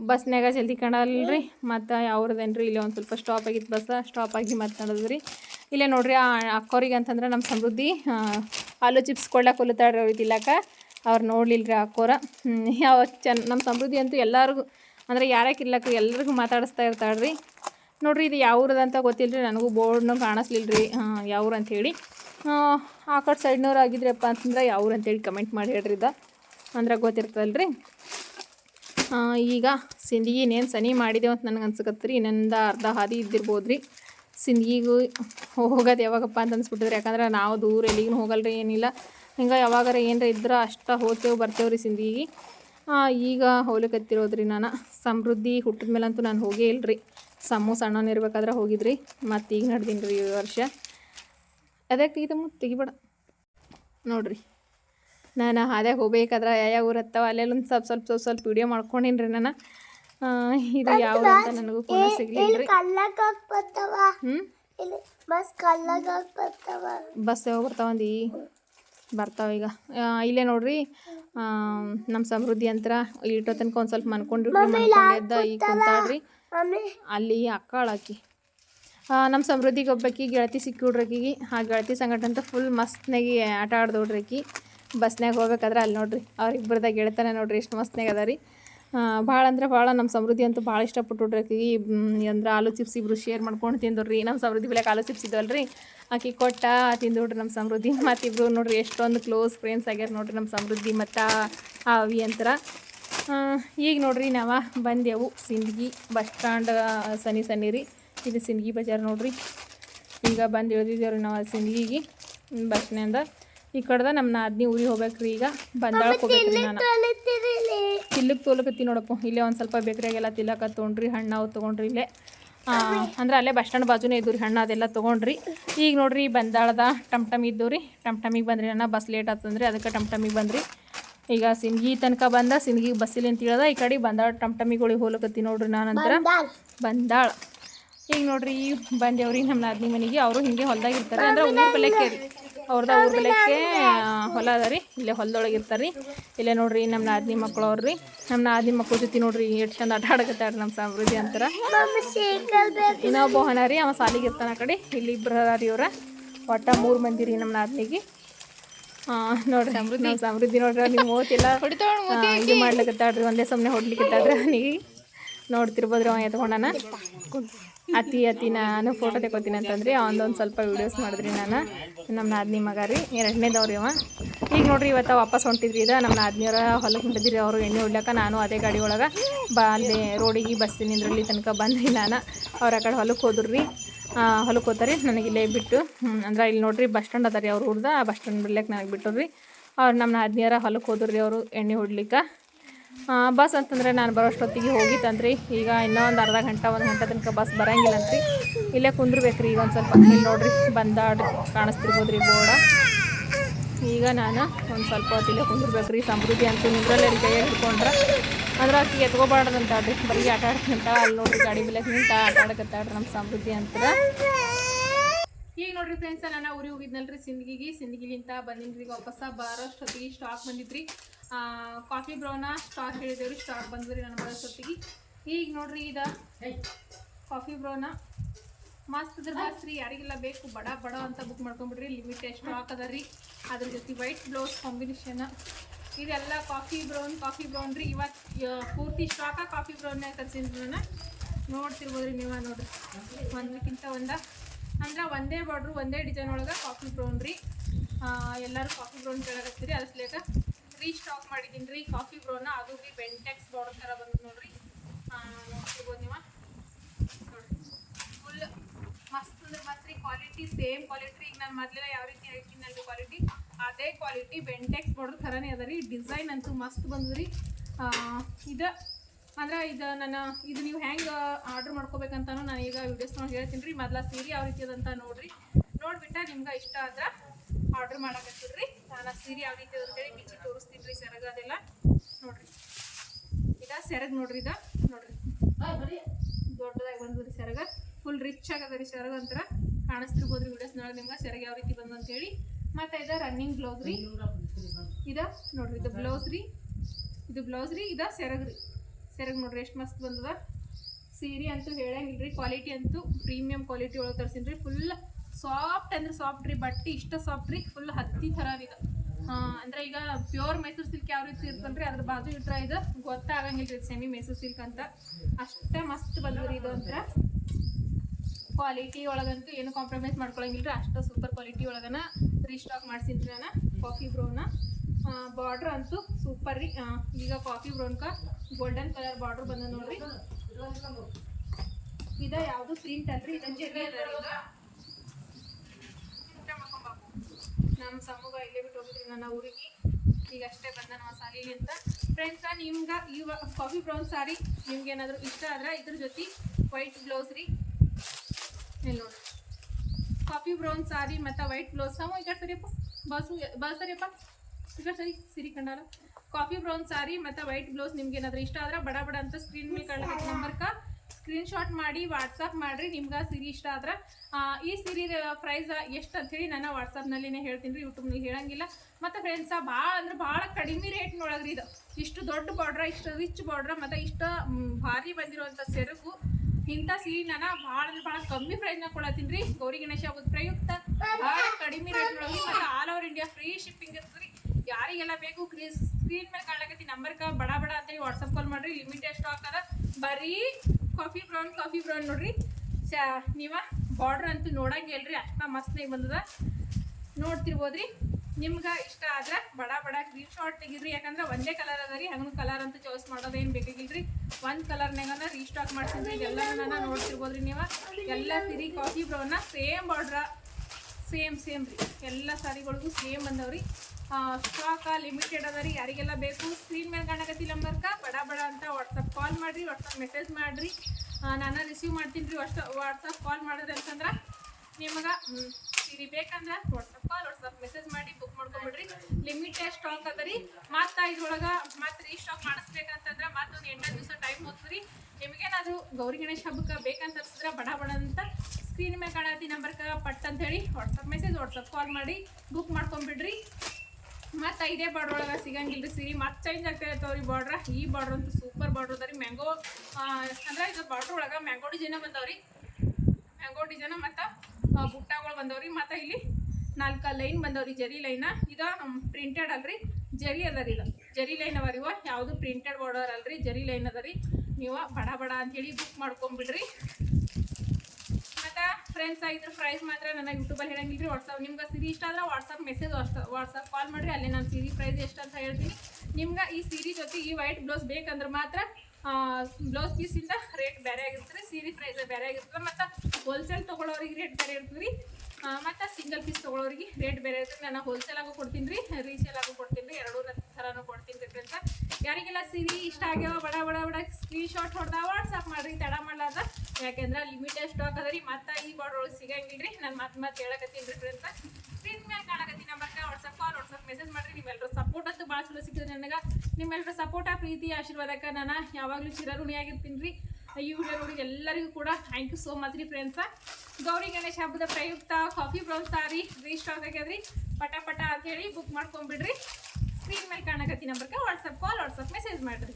[SPEAKER 1] ಬಸ್ನ್ಯಾಗ ಜಲ್ದಿ ಕಾಣಲ್ರಿ ಮತ್ತು ಯಾವ್ರದೇನ್ರಿ, ಇಲ್ಲೇ ಒಂದು ಸ್ವಲ್ಪ ಸ್ಟಾಪ್ ಆಗಿತ್ತು ಬಸ್ ಸ್ಟಾಪ್ ಆಗಿ ಮತ್ತೆ ನಡೆದ್ರಿ ಇಲ್ಲೇ ನೋಡ್ರಿ ಆ ಅಕ್ಕೋರಿಗೆ ಅಂತಂದ್ರೆ ನಮ್ಮ ಸಮೃದ್ಧಿ ಆಲೂ ಚಿಪ್ಸ್ ಕೊಡ್ಲಾಕ ಹೊಲತಾಡ್ರಿ ಅವ್ರಿಗೆ ತಿಲ್ಲಕ ಅವ್ರು ನೋಡ್ಲಿಲ್ರಿ ಹಾಕೋರ ಯಾವ ಚೆನ್ನ ನಮ್ಮ ಸಮೃದ್ಧಿ ಅಂತೂ ಎಲ್ಲರಿಗೂ, ಅಂದ್ರೆ ಯಾರಕ್ಕೆ ಇರ್ಲಕ್ಕ ಎಲ್ಲರಿಗೂ ಮಾತಾಡಿಸ್ತಾ ಇರ್ತಾಳೆ ರೀ ನೋಡಿರಿ ಇದು ಯಾವ ಊರದಂತ ಗೊತ್ತಿಲ್ಲ ರೀ ನನಗೂ ಬೋರ್ಡ್ನೂ ಕಾಣಿಸ್ಲಿಲ್ಲ ರೀ ಯಾವ ಊರು ಅಂತೇಳಿ ಆ ಕಡೆ ಸೈಡ್ನವ್ರು ಆಗಿದ್ರಪ್ಪ ಅಂತಂದ್ರೆ ಯಾವ ಊರು ಅಂತೇಳಿ ಕಮೆಂಟ್ ಮಾಡಿ ಹೇಳ್ರಿ ಇದ. ಅಂದ್ರೆ ಗೊತ್ತಿರ್ತದಲ್ಲ ರೀ ಈಗ ಸಿಂದಗಿ ಇನ್ನೇನು ಸನಿ ಮಾಡಿದೆವು ಅಂತ ನನಗೆ ಅನ್ಸಕತ್ತೆ ರೀ ಇನ್ನೊಂದು ಅರ್ಧ ಹಾದಿ ಇದ್ದಿರ್ಬೋದು ರೀ ಸಿಂದಗಿಗೂ ಹೋಗೋದು ಯಾವಾಗಪ್ಪ ಅಂತ ಅನ್ಸ್ಬಿಟ್ಟಿದ್ರೆ, ಯಾಕಂದ್ರೆ ನಾವು ದೂರ ಎಲ್ಲಿಗೂ ಹೋಗಲ್ಲ ರೀ ಏನಿಲ್ಲ. ಹಿಂಗೆ ಯಾವಾಗಾರ ಏನರ ಇದ್ರೆ ಅಷ್ಟ ಹೋಗ್ತೇವೆ ಬರ್ತೇವ್ರಿ ಆ, ಈಗ ಹೋಲಕತ್ತಿರೋದ್ರಿ ನಾನು. ಸಮೃದ್ಧಿ ಹುಟ್ಟಿದ ಮೇಲಂತೂ ನಾನು ಹೋಗೇ ಇಲ್ರಿ. ಸಮ್ಮು ಸಣ್ಣ ಇರ್ಬೇಕಾದ್ರೆ ಹೋಗಿದ್ರಿ. ಮತ್ತು ಈಗ ನಡೆದೀನಿ ರೀ ಈ ವರ್ಷ. ಅದಕ್ಕೆ ತೆಗಿತಮ್ಮ ತೆಗಿಬೇಡ. ನೋಡ್ರಿ. ನಾನು ಹಾದ್ಯಾಗ ಹೋಗ್ಬೇಕಾದ್ರೆ ಯಾವ ಊರು ಹತ್ತವ ಅಲ್ಲೆಲ್ಲೊಂದು ಸ್ವಲ್ಪ ಸ್ವಲ್ಪ ಸ್ವಲ್ಪ ಸ್ವಲ್ಪ ವಿಡಿಯೋ ಮಾಡ್ಕೊಂಡೀನಿ ರೀ ನಾನು ಇದು ಯಾವ ಅಂತ ನನಗೂ ಕೂಡ ಸಿಗ್ಲಿಲ್ಲ ರೀ
[SPEAKER 2] ಕಲ್ಲಕ್ ಬರ್ತಾವ.
[SPEAKER 1] ಹ್ಞೂ
[SPEAKER 2] ಬಸ್
[SPEAKER 1] ಯಾವಾಗ ಬರ್ತಾವಂದಿ? ಬರ್ತಾವ ಈಗ. ಇಲ್ಲೇ ನೋಡ್ರಿ ನಮ್ಮ ಸಮೃದ್ಧಿ ಅಂತರ ಇಟ್ಟೋ ತನಕ ಒಂದು ಸ್ವಲ್ಪ ಮನ್ಕೊಂಡು ಮನ್ಕೊಂಡಿದ್ದ ಈಗ ಕುಂತಾಳ್ರಿ. ಅಲ್ಲಿ ಅಕ್ಕಾಳಾಕಿ ನಮ್ಮ ಸಮೃದ್ಧಿಗೆ ಒಬ್ಬಾಕಿ ಗೆಳತಿ ಸಿಕ್ಕಿಡ್ರಿ ಆಕಿಗೆ. ಆ ಗೆಳತಿ ಸಂಗಟ ಅಂತ ಫುಲ್ ಮಸ್ತ್ನಾಗಿ ಆಟ ಆಡ್ದೋಡ್ರಿ ಆಕಿ. ಬಸ್ನ್ಯಾಗ ಹೋಗ್ಬೇಕಾದ್ರೆ ಅಲ್ಲಿ ನೋಡ್ರಿ ಅವ್ರಿಬ್ಬರದಾಗ ಗೆಳತನ ನೋಡ್ರಿ ಎಷ್ಟು ಮಸ್ತ್ನಾಗ ಅದ ರೀ ಭಾಳ ಅಂದ್ರೆ ಭಾಳ ನಮ್ಮ ಸಮೃದ್ಧಿ ಅಂತೂ ಭಾಳ ಇಷ್ಟಪಟ್ಟು ಆಕಿಗೆ ಅಂದ್ರೆ ಆಲೂ ಚಿಪ್ಸ್ ಇಬ್ರು ಶೇರ್ ಮಾಡ್ಕೊಂಡು ತಿಂದೋಡ್ರಿ ನಮ್ಮ ಸಮೃದ್ಧಿ ಬೆಲೆಗೆ ಆಲೂ ಚಿಪ್ಸ್ ಇದ್ದವಲ್ರಿ ಆಕಿ ಕೊಟ್ಟ ತಿಂದೋಡ್ರಿ ನಮ್ಮ ಸಮೃದ್ಧಿ. ಮತ್ತು ಇಬ್ರು ನೋಡ್ರಿ ಎಷ್ಟೊಂದು ಕ್ಲೋಸ್ ಫ್ರೆಂಡ್ಸ್ ಆಗ್ಯಾರ ನೋಡ್ರಿ ನಮ್ಮ ಸಮೃದ್ಧಿ ಮತ್ತು ಅವಿ ಅಂತರ. ಈಗ ನೋಡ್ರಿ ನಾವ ಬಂದೆವು ಸಿಂದಗಿ ಬಸ್ ಸ್ಟ್ಯಾಂಡ್ ಸನಿ ಸನಿ ರೀ. ಇದು ಸಿಂದಗಿ ಬಜಾರ್ ನೋಡ್ರಿ. ಈಗ ಬಂದು ಇಳಿದಿದ್ದೇವ್ರಿ ನಾವು ಸಿಂದಗಿಗೆ ಬಸ್ನಿಂದ ಈ ಕಡೆದ ನಮ್ಮ ನಾದ್ನಿ ಊರಿಗೆ ಹೋಗ್ಬೇಕ್ರಿ ಈಗ. ಬಂದಾಳಕ್ಕೆ ಹೋಗ್ಬೇಕ್ರಿ ನಾನು. ತಿಲ್ಲಕ್ಕೆ ತೋಲಕತ್ತಿ ನೋಡಪ್ಪ. ಇಲ್ಲೇ ಒಂದು ಸ್ವಲ್ಪ ಬೇಕ್ರಿಯಾಗೆಲ್ಲ ತಿಲ್ಲಕ ತೊಗೊಂಡ್ರಿ ಹಣ್ಣು ಅವು ತೊಗೊಂಡ್ರಿ ಇಲ್ಲೇ. ಅಂದ್ರೆ ಅಲ್ಲೇ ಬಸ್ ಸ್ಟ್ಯಾಂಡ್ ಬಾಜುನೇ ಇದ್ದು ರೀ ಹಣ್ಣು ಅದೆಲ್ಲ ತೊಗೊಂಡ್ರಿ. ಈಗ ನೋಡ್ರಿ ಬಂದಾಳದ ಟಮ್ ಟಮ್ ಇದ್ದು ರೀ ಟಮ್ ಟಮಿಗೆ ಬಂದ್ರಿ ಅಣ್ಣ ಬಸ್ ಲೇಟ್ ಆತಂದ್ರಿ ಅದಕ್ಕೆ ಟಮ್ ಟಮಿಗೆ ಬಂದ್ರಿ. ಈಗ ಸಿಂಗಿ ತನಕ ಬಂದ ಸಿಂದಗಿ ಬಸ್ಸಿಲ್ಲ ಅಂತ ಹೇಳ್ದ ಈ ಕಡೆ ಬಂದಾಳ ಟಮ್ ಟಮಿಗಳಿಗೆ ಹೋಲಕತ್ತಿ ನೋಡ್ರಿ ನಾನಂತರ ಬಂದಾಳ. ಈಗ ನೋಡ್ರಿ ಬಂದೇವ್ರಿ ನಮ್ಮ ನಾದ್ನಿ ಮನೆಗೆ ಅವರು ಹಿಂಗೆ ಹೊಲ್ದಾಗ ಇರ್ತಾರೆ. ಅಂದ್ರೆ ಊರ್ ಬಲೆಕ್ಕೆ ರೀ ಅವ್ರದ ಊರ್ ಬಲೆಕ್ಕೆ ಹೊಲ ಅದ ರೀ. ಇಲ್ಲೇ ಹೊಲದೊಳಗೆ ಇರ್ತಾರೆ ರೀ ಇಲ್ಲೇ ನೋಡ್ರಿ ನಮ್ಮ ನಾದ್ನಿ ಮಕ್ಕಳು ಅವ್ರಿ ನಮ್ಮ ನಾದಿ ಮಕ್ಕಳ ಜೊತೆ ನೋಡ್ರಿ ಎಷ್ಟು ಚಂದ ಆಟ ಆಡಕತ್ತಾರ ನಮ್ಮ ಸಮೃದ್ಧಿ ಅಂತಾರ. ಇನ್ನೊಬ್ಬ ಹಣ ರೀ ಅವ ಸಾಲಿಗೆ ಇರ್ತಾನ ಆ ಕಡೆ. ಇಲ್ಲಿ ಇಬ್ಬರು ಅದಾರ ರೀ ಇವ್ರ ಒಟ್ಟ ಮೂರು ಮಂದಿ ರೀ ನಮ್ಮ ನಾದಿನಿಗೆ ಆ, ನೋಡ್ರಿ ಸಮೃದ್ಧಿ. ನಮ್ಮ ಸಮೃದ್ಧಿ ನೋಡ್ರಿ ನೀವು ಓದಿಲ್ಲ ಇದು ಮಾಡ್ಲಿಕ್ಕೆ ಒಂದೇ ಸಮನೆ ಹೊಡ್ಲಿಕ್ಕೆ ಅವನಿಗೆ. ನೋಡ್ತಿರ್ಬೋದ್ರಿ ಅವ ಎತ್ಕೊಂಡಾನ ಅತಿ ಅತಿ ನಾನು ಫೋಟೋ ತೆಗೋತೀನಿ ಅಂತಂದ್ರೆ ಒಂದೊಂದು ಸ್ವಲ್ಪ ವೀಡಿಯೋಸ್ ಮಾಡಿದ್ರಿ ನಾನು. ನಮ್ಮ ನಾದ್ನಿ ಮಗ ರೀ ಎರಡನೇದವ್ರಿ ಅವ ಈಗ ನೋಡ್ರಿ ಇವತ್ತು ವಾಪಸ್ ಹೊಂಟಿದ್ರಿ ಇದು ನಮ್ಮ ನಾದ್ನಿಯವರ ಹೊಲಕ್ಕೆ ಹೊಂಟಿದ್ರಿ, ಅವರು ಎಣ್ಣೆ ಹೊಡ್ಲಕ್ಕ ನಾನು ಅದೇ ಗಾಡಿ ಒಳಗೆ ಬಾ ಅಲ್ಲಿ ರೋಡಿಗೆ ಬಸ್ಸಿನಿಂದ್ರಲ್ಲಿ ತನಕ ಬಂದ್ರಿ ನಾನು. ಅವ್ರ ಆ ಕಡೆ ಹೊಲಕ್ಕೆ ಹೋದ್ರಿ. ಹೊಲಕ್ಕೆ ಹೋತಾರೆ ನನಗೆ ಇಲ್ಲೇ ಬಿಟ್ಟು ಅಂದ್ರೆ ಇಲ್ಲಿ ನೋಡ್ರಿ ಬಸ್ ಸ್ಟ್ಯಾಂಡ್ ಅದ ರೀ ಅವ್ರ ಆ ಬಸ್ ಸ್ಟ್ಯಾಂಡ್ ಬಿಡ್ಲಿಕ್ಕೆ ನನಗೆ ಬಿಟ್ಟರು ಅವ್ರು ನಮ್ಮ ನಾದ್ನಿಯರ ಹೊಲಕ್ಕೆ ಹೋದ್ರಿ ಅವರು ಎಣ್ಣೆ ಹೊಡ್ಲಿಕ್ಕೆ ಬಸ್ ಅಂತಂದ್ರೆ ನಾನು ಬರೋಷ್ಟೊತ್ತಿಗೆ ಹೋಗಿತ್ತಂದ್ರಿ ಈಗ ಇನ್ನೂ ಒಂದು ಅರ್ಧ ಗಂಟೆ, ಒಂದು ಗಂಟೆ ತನಕ ಬಸ್ ಬರಂಗಿಲ್ಲ ರೀ ಇಲ್ಲೇ ಕುಂದ್ರಬೇಕ್ರಿ, ಈಗ ಒಂದು ಸ್ವಲ್ಪ ಇಲ್ಲಿ ನೋಡ್ರಿ ಬಂದಾಡ್ರಿ ಕಾಣಿಸ್ತಿರ್ಬೋದ್ರಿ ಬೋರ್ಡ. ಈಗ ನಾನು ಒಂದು ಸ್ವಲ್ಪ ಹೊತ್ತು ಇಲ್ಲೇ ರೀ ಸಮೃದ್ಧಿ ಅಂತೂ ನಿಂದ್ರಲ್ಲೇ ರೀ ಕೈ ಹಿಡ್ಕೊಂಡ್ರೆ. ಅಂದ್ರೆ ಆಕೆ ಎತ್ಕೋಬಾರ್ದು ರೀ ಬರೀ ಆಟ ಆಡ್ಕೊಂತ, ಅಲ್ಲಿ ನೋಡ್ರಿ ಗಾಡಿ ಮೇಲೆ ನಿಂತ ಆಟ ಆಡಕತ್ತಾಡ್ರಿ ನಮ್ಮ ಸಮೃದ್ಧಿ ಅಂತ. ಈಗ ನೋಡ್ರಿ ಫ್ರೆಂಡ್ಸ್ ನಾನು ಊರಿಗೆ ಹೋಗಿದ್ನಲ್ರಿ, ಸಿಂದಗಿಗೆ. ಸಿಂದಗಿಲಿಂತ ಬಂದಿನ್ರಿ ವಾಪಸ್ಸ ವಾಪಸ್ ಬಾರೋಷ್ಟೊತ್ತಿಗೆ ಸ್ಟಾಕ್ ಬಂದಿದ್ರಿ ಕಾಫಿ ಬ್ರೌನ ಸ್ಟಾಕ್ ಹೇಳಿದೇವ್ರಿ ಸ್ಟಾಕ್ ಬಂದ್ರಿ ನನ್ನ ಸೊತ್ತಿಗೆ. ಈಗ ನೋಡ್ರಿ ಇದ. ಕಾಫಿ ಬ್ರೌನ ಮಸ್ತ್ ಅದ್ರ ಬಾಸ್ರಿ ಯಾರಿಗೆಲ್ಲ ಬೇಕು ಬಡ ಬಡ ಅಂತ ಬುಕ್ ಮಾಡ್ಕೊಂಬಿಡ್ರಿ. ಲಿಮಿಟ್ ಸ್ಟಾಕ್ ಅದ ರೀ ಅದ್ರ ಜೊತೆ ವೈಟ್ ಬ್ಲೌಸ್ ಕಾಂಬಿನೇಷನ್ ಇದೆಲ್ಲ ಕಾಫಿ ಬ್ರೌನ್ ಕಾಫಿ ಬ್ರೌನ್ ರೀ. ಇವತ್ತು ಪೂರ್ತಿ ಸ್ಟಾಕ ಕಾಫಿ ಬ್ರೌನ್ ತರಿಸಿದ್ರಿ ನಾನು. ನೋಡ್ತಿರ್ಬೋದ್ರಿ ನೀವು ನೋಡ್ರಿ. ಒಂದಕ್ಕಿಂತ ಒಂದ. ಅಂದ್ರೆ ಒಂದೇ ಬಾರ್ಡ್ರು ಒಂದೇ ಡಿಸೈನ್ ಒಳಗೆ ಕಾಫಿ ಬ್ರೌನ್ ರೀ. ಎಲ್ಲರೂ ಕಾಫಿ ಬ್ರೌನ್ ಕೇಳಕತ್ತೀರಿ. ಅದ್ರಸ್ಲೇಕ ರೀಸ್ಟಾಕ್ ಮಾಡಿದ್ದೀನಿ ರೀ. ಕಾಫಿ ಬ್ರೋನ ಅದು ಬಿ ಬೆಂಟೆಕ್ಸ್ ಬಾರ್ಡರ್ ಥರ ಬಂದು ನೋಡ್ರಿ. ನೋಡ್ತಿರ್ಬೋದು ನೀವು. ಫುಲ್ ಮಸ್ತ್ ಅಂದ್ರೆ ಮಸ್ತ್ ರೀ ಕ್ವಾಲಿಟಿ ಸೇಮ್ ಕ್ವಾಲಿಟಿ ಈಗ ನಾನು ಮೊದಲೆಲ್ಲ ಯಾವ ರೀತಿ ಹೇಳ್ತೀನಲ್ರಿ ಕ್ವಾಲಿಟಿ ಅದೇ ಕ್ವಾಲಿಟಿ ಬೆಂಟೆಕ್ಸ್ ಬಾರ್ಡರ್ ಥರನೇ ಅದ ರೀ. ಡಿಸೈನ್ ಅಂತೂ ಮಸ್ತ್ ಬಂದದ್ರಿ ಇದು ಅಂದ್ರೆ ಇದು ನನ್ನ, ಇದು ನೀವು ಹೆಂಗೆ ಆರ್ಡ್ರ್ ಮಾಡ್ಕೋಬೇಕಂತಾನು ನಾನು ಈಗ ವಿಡಿಯೋಸ್ ನೋಡಿ ಹೇಳ್ತೀನಿ ರೀ. ಮೊದಲ ಸೀರೆ ಯಾವ ರೀತಿ ಅದಂತ ನೋಡ್ರಿ. ನೋಡ್ಬಿಟ್ಟ ನಿಮ್ಗೆ ಇಷ್ಟ ಆದ್ರೆ ಆರ್ಡ್ರ್ ಮಾಡಕತ್ತಿದ್ರಿ. ನಾನು ಸೀರೆ ಯಾವ ರೀತಿ ಅಂತೇಳಿ ಬಿಚ್ಚಿ ತೋರಿಸ್ತೀನಿ ರೀ ಸೆರಗ ಅದೆಲ್ಲ. ನೋಡ್ರಿ. ಇದ ಸೆರಗ್ ನೋಡ್ರಿ ಇದ. ನೋಡ್ರಿ. ದೊಡ್ಡದಾಗಿ ಬಂದ್ರಿ ಸೆರಗ. ಫುಲ್ ರಿಚ್ ಆಗದ ರೀ ಸೆರಗ ಅಂತರ. ಕಾಣಿಸ್ತಿರ್ಬೋದ್ರಿ ವಿಡಿಯೋಸ್ನೊಳಗೆ ನಿಮ್ಗೆ ಸೆರಗ ಯಾವ ರೀತಿ ಬಂದು ಅಂತೇಳಿ. ಮತ್ತೆ ಇದ ರನ್ನಿಂಗ್ ಬ್ಲೌಸ್ ರೀ. ಇದ? ನೋಡ್ರಿ ಇದು ಬ್ಲೌಸ್ ರೀ. ಇದು ಬ್ಲೌಸ್ ರೀ ಇದ ಸೆರಗ್ ರೀ. ಸೆರಗ್ ನೋಡ್ರಿ ಎಷ್ಟು ಮಸ್ತ್ ಬಂದದ. ಸೀರೆ ಅಂತೂ ಹೇಳಂಗಿಲ್ರಿ ಕ್ವಾಲಿಟಿ ಅಂತೂ ಪ್ರೀಮಿಯಂ ಕ್ವಾಲಿಟಿ ಒಳಗೆ ತರ್ಸೀನಿ ರೀ ಫುಲ್ ಸಾಫ್ಟ್ ಅಂದ್ರೆ ಸಾಫ್ಟ್ ರೀ, ಬಟ್ಟೆ ಇಷ್ಟ ಸಾಫ್ಟ್ ರೀ ಫುಲ್ ಹತ್ತಿ ಥರ ಇದು. ಅಂದ್ರೆ ಈಗ ಪ್ಯೂರ್ ಮೈಸೂರು ಸಿಲ್ಕ್ ಯಾವ ರೀತಿ ಇರ್ತಲ್ರಿ ಅದ್ರ ಬಾಜು ಇಟ್ರ ಇದು. ಗೊತ್ತಾಗಂಗಿಲ್ಲ ಸೆಮಿ ಮೈಸೂರು ಸಿಲ್ಕ್ ಅಂತ. ಅಷ್ಟೇ ಮಸ್ತ್ ಬಂದ್ರಿ ಇದು ಅಂತ ಕ್ವಾಲಿಟಿ ಒಳಗಂತೂ ಏನು ಕಾಂಪ್ರಮೈಸ್ ಮಾಡ್ಕೊಳಂಗಿಲ್ಲ ರೀ, ಅಷ್ಟು ಸೂಪರ್ ಕ್ವಾಲಿಟಿ ಒಳಗನ ರೀಸ್ಟಾಕ್ ಮಾಡ್ಸಿನ್ರಿ ನಾನು ಕಾಫಿ ಬ್ರೌನ ಬಾರ್ಡ್ರ್ ಅಂತೂ ಸೂಪರ್ ರೀ. ಈಗ ಕಾಫಿ ಬ್ರೌನ್ಕ ಗೋಲ್ಡನ್ ಕಲರ್ ಬಾರ್ಡ್ರ್ ಬಂದ ನೋಡ್ರಿ. ಇದ ಯಾವುದು ಪ್ರಿಂಟ್ ಅಲ್ರಿ? ಇದ ಜೆರಿ ಅದ ರೀ ಇದು. ಊಟ ಮಾಡ್ಕೊಂಡ್ ಬಾಪು. ನಮ್ಮ ಸಮೂಹ ಇಲ್ಲೇ ಬಿಟ್ಟು ಹೋಗಿದ್ರಿ, ನನ್ನ ಊರಿಗೆ ಈಗ ಅಷ್ಟೇ ಬಂದ ನಮ್ಮ ಅಂತ. ಫ್ರೆಂಡ್ಸ್ ನಿಮ್ಗೆ ಇವ ಕಾಫಿ ಬ್ರೌನ್ ಸಾರಿ ನಿಮ್ಗೆ ಏನಾದರೂ ಇಷ್ಟ ಆದ್ರೆ? ಇದ್ರ ಜೊತೆ ವೈಟ್ ಬ್ಲೌಸ್ ರೀ. ಇಲ್ಲಿ ನೋಡಿ. ಕಾಫಿ ಬ್ರೌನ್ ಸಾರಿ ಮತ್ತು ವೈಟ್ ಬ್ಲೌಸ್ ನಾವು ಈಗ ಸರಿಯಪ್ಪ. ಬಸು ಬಸ್ ಸರಿಯಪ್ಪ. ಈಗ ಸರಿ, ಸಿರಿ ಕಂಡಾರ ಕಾಫಿ ಬ್ರೌನ್ ಸಾರಿ ಮತ್ತು ವೈಟ್ ಬ್ಲೌಸ್ ನಿಮ್ಗೆ ಏನಾದರೂ ಇಷ್ಟ ಆದ್ರೆ? ಬಡ ಬಡ ಅಂತ ಸ್ಕ್ರೀನ್ ಮೇಲೆ ಕಾಣಕತ್ತೆ ನಂಬರ್ಕ ಸ್ಕ್ರೀನ್ ಶಾಟ್ ಮಾಡಿ ವಾಟ್ಸಪ್ ಮಾಡಿರಿ, ನಿಮ್ಗೆ ಸೀರೆ ಇಷ್ಟ ಆದ್ರೆ. ಈ ಸೀರೆ ಪ್ರೈಸ್ ಎಷ್ಟು ಹೇಳಿ ನಾನು ವಾಟ್ಸಪ್ನಲ್ಲಿನೇ ಹೇಳ್ತೀನಿ ರೀ ಯೂಟ್ಯೂಬ್ನಲ್ಲಿ ಹೇಳಂಗಿಲ್ಲ. ಮತ್ತು ಫ್ರೆಂಡ್ಸ ಭಾಳ ಅಂದ್ರೆ ಭಾಳ ಕಡಿಮೆ ರೇಟ್ನೊಳಗೆ ರೀ ಇದು. ಇಷ್ಟು ದೊಡ್ಡ ಬಾರ್ಡ್ರ ಇಷ್ಟು ರಿಚ್ ಬಾರ್ಡ್ರ ಮತ್ತು ಇಷ್ಟು ಭಾರಿ ಬಂದಿರುವಂಥ ಸೆರಗು. ಇಂಥ ಸೀರೆ ನಾನು ಭಾಳ ಅಂದ್ರೆ ಭಾಳ ಕಮ್ಮಿ ಪ್ರೈಸ್ನ ಕೊಡತ್ತೀನಿ ರೀ. ಗೌರಿ ಗಣೇಶ ಹಬ್ಬದ ಪ್ರಯುಕ್ತ. ಭಾಳ ಕಡಿಮೆ ರೇಟ್ನೊಳಗೆ ಮತ್ತು all over India free shipping ಇರ್ತದೆ ರೀ. ಯಾರಿಗೆಲ್ಲ ಬೇಕು ಸ್ಕ್ರೀನ್ ಮೇಲೆ ಕಾಣಕತ್ತಿ ನಂಬರ್ಗೆ ಬಡ ಬಡ ಅಂತೇಳಿ ವಾಟ್ಸಪ್ ಕಾಲ್ ಮಾಡಿರಿ. ಲಿಮಿಟೆಡ್ ಸ್ಟಾಕ್ ಅದ. ಬರೀ ಕಾಫಿ ಬ್ರೌನ್ ಕಾಫಿ ಬ್ರೌನ್ ನೋಡ್ರಿ. ಚಾ, ನೀವ ಬಾರ್ಡ್ರ್ ಅಂತೂ ನೋಡಂಗೆ ಇಲ್ರಿ, ಅಷ್ಟ ಮಸ್ತ್ನಾಗ ಬಂದದ. ನೋಡ್ತಿರ್ಬೋದ್ರಿ. ನಿಮ್ಗೆ ಇಷ್ಟ ಆದ್ರೆ ಬಡ ಬಡ ಗ್ರೀನ್ ಶಾರ್ಟ್ ತೆಗಿದ್ರಿ ಯಾಕಂದ್ರೆ ಒಂದೇ ಕಲರ್ ಅದ ರೀ, ಹಂಗೆ ಕಲರ್ ಅಂತ ಚಾಯ್ಸ್ ಏನು ಬೇಕಾಗಿಲ್ರಿ. ಒಂದು ಕಲರ್ನಾಗನ ರೀಸ್ಟಾಕ್ ಮಾಡ್ತೀನಿ ಎಲ್ಲ ನಾನು ನೋಡ್ತಿರ್ಬೋದ್ರಿ ನೀವು. ಎಲ್ಲ ಸಿರಿ coffee brown same border same same ರೀ. ಎಲ್ಲ ಸಾರಿಗಳಿಗೂ ಸೇಮ್ ಬಂದವ್ರಿ. ಸ್ಟಾಕ ಲಿಮಿಟೆಡ್ ಅದ ರೀ. ಯಾರಿಗೆಲ್ಲ ಬೇಕು ಸ್ಕ್ರೀನ್ ಮೇಲೆ ಕಾಣಕತ್ತಿಲ್ಲ ನಂಬರ್ಕ ಬಡ ಬಡ ಅಂತ ವಾಟ್ಸಪ್ ಕಾಲ್ ಮಾಡಿರಿ ವಾಟ್ಸಪ್ ಮೆಸೇಜ್ ಮಾಡಿರಿ. ನಾನು ರಿಸೀವ್ ಮಾಡ್ತೀನಿ ರೀ. ವಾಟ್ಸಪ್ ವಾಟ್ಸಪ್ ಕಾಲ್ ಮಾಡಿದ್ರಿ ಅಂತಂದ್ರೆ ನಿಮಗೆ ಸೀರೆ ಬೇಕಂದ್ರೆ ವಾಟ್ಸಪ್ ಕಾಲ್ ವಾಟ್ಸಪ್ ಮೆಸೇಜ್ ಮಾಡಿ ಬುಕ್ ಮಾಡ್ಕೊಂಬಿಡ್ರಿ. ಲಿಮಿಟೆಡ್ ಸ್ಟಾಕ್ ಅದ ರೀ. ಮತ್ತು ಇದ್ರೊಳಗೆ ಮತ್ತೆ ರೀಸ್ಟಾಕ್ ಮಾಡಿಸ್ಬೇಕಂತಂದ್ರೆ ಮತ್ತೊಂದು ಎಂಟು ದಿವಸ ಟೈಮ್ ಹೋಗ್ತದೆ ನಿಮಗೇನಾದರೂ ಗೌರಿ ಗಣೇಶ ಹಬ್ಬಕ್ಕೆ ಬೇಕಂತ ಅನ್ಸಿದ್ರೆ ಬಡ ಬಡ ಅಂತ ಸ್ಕ್ರೀನ್ ಮೇಲೆ ಕಾಣತಿ ನಂಬರ್ಕ ಪಟ್ ಅಂತ ಹೇಳಿ ವಾಟ್ಸಪ್ ಮೆಸೇಜ್ ವಾಟ್ಸಪ್ ಕಾಲ್ ಮಾಡಿ ಬುಕ್ ಮಾಡ್ಕೊಂಬಿಡ್ರಿ. ಮತ್ತು ಇದೇ ಬಾರ್ಡ್ರ್ ಒಳಗೆ ಸಿಗಂಗಿಲ್ಲ ರೀ ಸೀರೆ. ಮತ್ತೆ ಚೇಂಜ್ ಆಗ್ತಾ ರೀ ಬಾರ್ಡ್ರ ಈ ಬಾರ್ಡ್ರ್ ಅಂತೂ ಸೂಪರ್ ಬಾರ್ಡ್ರ್ ಅದ ರೀ. ಮ್ಯಾಂಗೋ ಅಂದ್ರೆ ಇದು ಬಾರ್ಡ್ರ್ ಒಳಗೆ ಮ್ಯಾಂಗೋ ಡಿಸೈನ ಬಂದವ್ರಿ. ಮ್ಯಾಂಗೋ ಡಿಸೈನ ಮತ್ತು ಬುಟ್ಟಾಗಳು ಬಂದವ್ರಿ. ಮತ್ತು ಇಲ್ಲಿ ನಾಲ್ಕು ಲೈನ್ ಬಂದವ್ರಿ ಜರಿ ಲೈನ. ಇದು ಪ್ರಿಂಟೆಡ್ ಅಲ್ರಿ. ಜರಿ ಅದ ರೀ ಇದು. ಜರಿ ಲೈನ್ ಅವ ರೀ ಇವ. ಯಾವುದು ಪ್ರಿಂಟೆಡ್ ಬಾರ್ಡರ್ ಅಲ್ರಿ. ಜರಿ ಲೈನ್ ಅದ ರೀ. ನೀವು ಬಡ ಬಡ ಅಂತೇಳಿ ಬುಕ್ ಮಾಡ್ಕೊಂಬಿಡ್ರಿ. ಫ್ರೆಂಡ್ಸ್ ಆಗಿದ್ರೆ ಪ್ರೈಸ್ ಮಾತ್ರ ನನಗೆ ಯೂಟ್ಯೂಬಲ್ಲಿ ಹೇಳಂಗಿಲ್ಲ ರೀ ವಾಟ್ಸಪ್ ನಿಮ್ಗೆ ಸೀರೆ ಇಷ್ಟ ಆದ್ರೆ ವಾಟ್ಸಪ್ ಮೆಸೇಜ್ ಅಷ್ಟು ವಾಟ್ಸಪ್ ಕಾಲ್ ಮಾಡಿರಿ, ಅಲ್ಲಿ ನಾನು ಸೀರೆ ಪ್ರೈಸ್ ಎಷ್ಟು ಅಂತ ಹೇಳ್ತೀನಿ. ನಿಮ್ಗೆ ಈ ಸೀರೆ ಜೊತೆ ಈ ವೈಟ್ ಬ್ಲೌಸ್ ಬೇಕಂದ್ರೆ ಮಾತ್ರ ಬ್ಲೌಸ್ ಪೀಸಿಂದ ರೇಟ್ ಬೇರೆ ಆಗಿರ್ತದೆ ಸೀರೆ ಪ್ರೈಸ್ ಬೇರೆ ಆಗಿರ್ತದೆ. ಮತ್ತು ಹೋಲ್ಸೇಲ್ ತೊಗೊಳೋರಿಗೆ ರೇಟ್ ಬೇರೆ ಇರ್ತದೆ ರೀ. ಮತ್ತು ಸಿಂಗಲ್ ಪೀಸ್ ತೊಗೊಳೋರಿಗೆ ರೇಟ್ ಬೇರೆ ಇರ್ತದೆ ನಾನು ಹೋಲ್ಸೇಲ್ ಆಗು ಕೊಡ್ತೀನಿ ರೀ ರೀಸೇಲ್ ಆಗು ಕೊಡ್ತೀನಿ ರೀ ಎರಡೂ ಥರನೂ ಕೊಡ್ತೀನಿ ರೀ ಯಾರಿಗೆಲ್ಲ ಸಿರಿ ಇಷ್ಟ ಆಗ್ಯಾವ, ಬಡ ಬಡ ಬಡ ಸ್ಕ್ರೀನ್ ಶಾಟ್ ಹೊಡೆದ ವಾಟ್ಸಪ್ ಮಾಡಿರಿ, ತಡ ಮಾಡ್ಲಾರ್ದ. ಯಾಕೆಂದ್ರೆ ಲಿಮಿಟೆಡ್ ಸ್ಟಾಕ್ ಅದ ರೀ, ಮತ್ತೆ ಈ ಬಾರ್ಡರ್ ಒಳಗೆ ಸಿಗಂಗಿಲ್ಲ ರೀ, ನಾನು ಮತ್ತೆ ಮತ್ತೆ ಹೇಳಕತ್ತೀನಿ ರೀ ಫ್ರೆಂಡ್ಸ ಸ್ಕ್ರೀನ್ ಮೇಲೆ ಕಾಣಕತ್ತೀನಿ ನಂಬರ್ಗೆ ವಾಟ್ಸಪ್ ಕಾಲ್ ವಾಟ್ಸಪ್ ಮೆಸೇಜ್ ಮಾಡ್ರಿ ನಿಮ್ಮೆಲ್ಲರೂ ಸಪೋರ್ಟ್ ಅಂತೂ ಭಾಳ ಚಲೋ ಸಿಗ್ತದೆ ನನಗೆ. ನಿಮ್ಮೆಲ್ಲರ ಸಪೋರ್ಟ ಪ್ರೀತಿ, ಆಶೀರ್ವಾದಕ್ಕೆ ನಾನು ಯಾವಾಗಲೂ ಚಿರಋಣಿಯಾಗಿರ್ತೀನಿ ರೀ. ಈ ವಿಡಿಯೋ ನೋಡಿ ಎಲ್ಲರಿಗೂ ಕೂಡ ಥ್ಯಾಂಕ್ ಯು ಸೋ ಮಚ್ ರೀ ಫ್ರೆಂಡ್ಸ ಗೌರಿ ಗಣೇಶ ಹಬ್ಬದ ಪ್ರಯುಕ್ತ ಕಾಫಿ ಬ್ರೌನ್ ಸಾರಿ ರೀಸ್ಟಾಕ್ ಆಗ್ಯದ್ರಿ ಪಟ ಪಟ ಅಂತ ಹೇಳಿ ಬುಕ್ ಮಾಡ್ಕೊಂಡ್ಬಿಡ್ರಿ. ಸ್ಕ್ರೀನ್ ಮೇಲೆ ಕಾಣಕತ್ತಿ ನಂಬರ್ಗೆ ವಾಟ್ಸಪ್ ಕಾಲ್ ವಾಟ್ಸಪ್ ಮೆಸೇಜ್ ಮಾಡಿರಿ.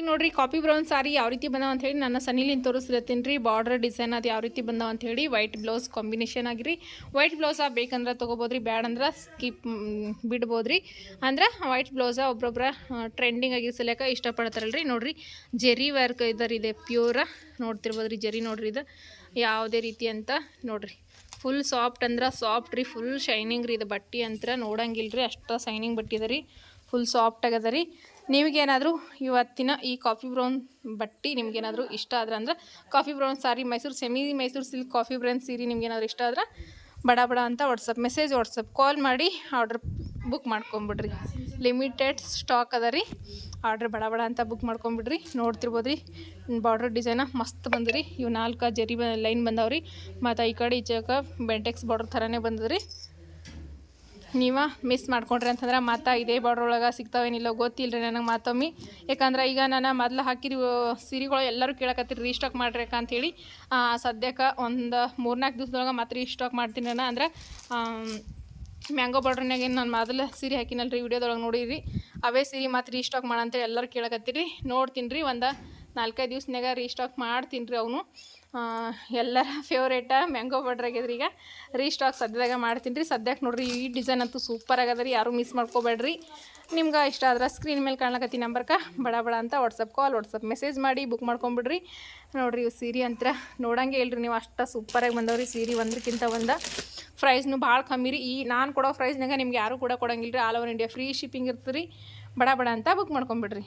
[SPEAKER 1] ಈಗ ನೋಡ್ರಿ ಕಾಪಿ ಬ್ರೌನ್ ಸಾರಿ ಯಾವ ರೀತಿ ಬಂದಾವ ಅಂತ ಹೇಳಿ ನನ್ನ ಸನಿಲಿಂದ ತೋರಿಸ್ಲತ್ತೀನಿ ರೀ. ಬಾರ್ಡರ್ ಡಿಸೈನ್ ಅದು ಯಾವ ರೀತಿ ಬಂದಾವ ಅಂತ ಹೇಳಿ ವೈಟ್ ಬ್ಲೌಸ್ ಕಾಂಬಿನೇಷನ್ ಆಗಿರಿ. ವೈಟ್ ಬ್ಲೌಸ ಬೇಕಂದ್ರೆ ತೊಗೋಬೋದ್ರಿ, ಬ್ಯಾಡ್ ಅಂದ್ರೆ ಸ್ಕಿಪ್ ಬಿಡ್ಬೋದ್ರಿ. ಅಂದ್ರೆ ವೈಟ್ ಬ್ಲೌಸ ಒಬ್ರೊಬ್ರ ಟ್ರೆಂಡಿಂಗ್ ಆಗಿ ಸಲಕ ಇಷ್ಟಪಡ್ತಾರಲ್ರಿ. ನೋಡ್ರಿ, ಜೆರಿ ವರ್ಕ್ ಇದರ ಇದೆ ಪ್ಯೂರ ನೋಡ್ತಿರ್ಬೋದ್ರಿ ಜೆರಿ ನೋಡ್ರಿ ಇದು. ಯಾವುದೇ ರೀತಿ ಅಂತ ನೋಡ್ರಿ. ಫುಲ್ ಸಾಫ್ಟ್ ಅಂದ್ರೆ ಸಾಫ್ಟ್ ರೀ ಫುಲ್ ಶೈನಿಂಗ್ ರೀ, ಇದು ಬಟ್ಟೆ ಅಂತ ನೋಡಂಗಿಲ್ಲ ರೀ ಅಷ್ಟು ಶೈನಿಂಗ್ ಬಟ್ಟೆ ಇದೆ ರೀ ಫುಲ್ ಸಾಫ್ಟ್ ಆಗದ ರೀ ನಿಮಗೇನಾದರೂ ಇವತ್ತಿನ ಈ ಕಾಫಿ ಬ್ರೌನ್ ಬಟ್ಟೆ ನಿಮಗೇನಾದರೂ ಇಷ್ಟ ಆದ್ರೆ ಅಂದ್ರೆ coffee brown sari Mysuru semi Mysuru silk coffee brown ಸೀರೆ ನಿಮಗೇನಾದರೂ ಇಷ್ಟ ಆದ್ರೆ ಬಡ ಬಡ ಅಂತ ವಾಟ್ಸಪ್ ಮೆಸೇಜ್ ವಾಟ್ಸಪ್ ಕಾಲ್ ಮಾಡಿ ಆರ್ಡ್ರ್ ಬುಕ್ ಮಾಡ್ಕೊಂಬಿಡ್ರಿ. ಲಿಮಿಟೆಡ್ ಸ್ಟಾಕ್ ಅದ ರೀ. ಆರ್ಡ್ರ್ ಬಡ ಬಡ ಅಂತ ಬುಕ್ ಮಾಡ್ಕೊಂಬಿಡ್ರಿ. ನೋಡ್ತಿರ್ಬೋದು ರೀ ಬಾರ್ಡ್ರ್ ಡಿಸೈನ ಮಸ್ತ್ ಬಂದ್ರಿ ಇವು ನಾಲ್ಕು ಜರಿ ಲೈನ್ ಬಂದಾವ್ರಿ. ಮತ್ತು ಈ ಕಡೆ ಈಚೆಗೆ ಬೆಂಟೆಕ್ಸ್ ಬಾರ್ಡ್ರ್ ಥರನೇ ಬಂದದ್ರಿ. ನೀವ ಮಿಸ್ ಮಾಡ್ಕೊಂಡ್ರಿ ಅಂತಂದ್ರೆ ಮತ್ತೆ ಇದೇ ಬಾರ್ಡ್ರ್ ಒಳಗೆ ಸಿಗ್ತಾವೇನಿಲ್ಲ ಗೊತ್ತಿಲ್ಲ ರೀ ನನಗೆ ಮತ್ತೊಮ್ಮೆ ಯಾಕಂದ್ರೆ ಈಗ ನಾನು ಮೊದಲು ಹಾಕಿರೋ ಸೀರೆಗಳು ಎಲ್ಲರೂ ಕೇಳಕತ್ತೀರಿ ರೀಸ್ಟಾಕ್ ಮಾಡ್ರಿ ಅಂತೇಳಿ. ಸದ್ಯಕ್ಕೆ ಒಂದು ಮೂರ್ನಾಲ್ಕು ದಿವ್ಸದೊಳಗೆ ಮತ್ತೆ ರೀಸ್ಟಾಕ್ ಮಾಡ್ತೀನಿ ನಾನು. ಅಂದ್ರೆ ಮ್ಯಾಂಗೋ ಬಾರ್ಡ್ರನ್ಯಾಗ ಏನು ನಾನು ಮೊದಲು ಸೀರೆ ಹಾಕಿನಲ್ರಿ ವಿಡಿಯೋದೊಳಗೆ ನೋಡಿರಿ. ಅವೇ ಸೀರೆ ಮತ್ತೆ ರೀಸ್ಟಾಕ್ ಮಾಡಂತೇಳಿ ಎಲ್ಲರೂ ಕೇಳಕತ್ತೀರಿ. ನೋಡ್ತೀನಿ ರೀ ಒಂದು ನಾಲ್ಕೈದು ದಿವ್ಸನಾಗ ರೀಸ್ಟಾಕ್ ಮಾಡ್ತೀನಿ ರೀ ಅವನು. ಎಲ್ಲರ ಫೇವ್ರೇಟ ಮ್ಯಾಂಗೋ ಬಾರ್ಡ್ರ್ ಆಗ್ಯದ್ರಿ ಈಗ. ರೀಸ್ಟಾಕ್ ಸದ್ಯದಾಗ ಮಾಡ್ತೀನಿ ರೀ. ಸದ್ಯಕ್ಕೆ ನೋಡ್ರಿ, ಈ ಡಿಸೈನ್ ಅಂತೂ ಸೂಪರ್ ಆಗ್ಯದ ರೀ. ಯಾರೂ ಮಿಸ್ ಮಾಡ್ಕೋಬೇಡ್ರಿ. ನಿಮ್ಗೆ ಇಷ್ಟ ಆದ್ರೆ ಸ್ಕ್ರೀನ್ ಮೇಲೆ ಕಾಣ್ಲಕತ್ತಿ ನಂಬರ್ಕ ಬಡ ಬಡ ಅಂತ ವಾಟ್ಸಪ್ ಕಾಲ್ ವಾಟ್ಸಪ್ ಮೆಸೇಜ್ ಮಾಡಿ ಬುಕ್ ಮಾಡ್ಕೊಂಬಿಡ್ರಿ. ನೋಡಿರಿ, ಇವು ಸೀರೆ ಅಂತ ನೋಡಂಗೆ ಇಲ್ರಿ ನೀವು. ಅಷ್ಟು ಸೂಪರಾಗಿ ಬಂದವ್ರಿ ಸೀರೆ ಒಂದಕ್ಕಿಂತ ಒಂದು. ಪ್ರೈಸ್ನು ಭಾಳ ಕಮ್ಮಿ ರೀ. ಈ ನಾನು ಕೊಡೋ ಪ್ರೈಸ್ನಾಗ ನಿಮ್ಗೆ ಯಾರೂ ಕೂಡ ಕೊಡಂಗಿಲ್ಲ ರೀ all over India free shipping ಇರ್ತದೆ ರೀ ಬಡ ಬಡ ಅಂತ ಬುಕ್ ಮಾಡ್ಕೊಂಬಿಡ್ರಿ.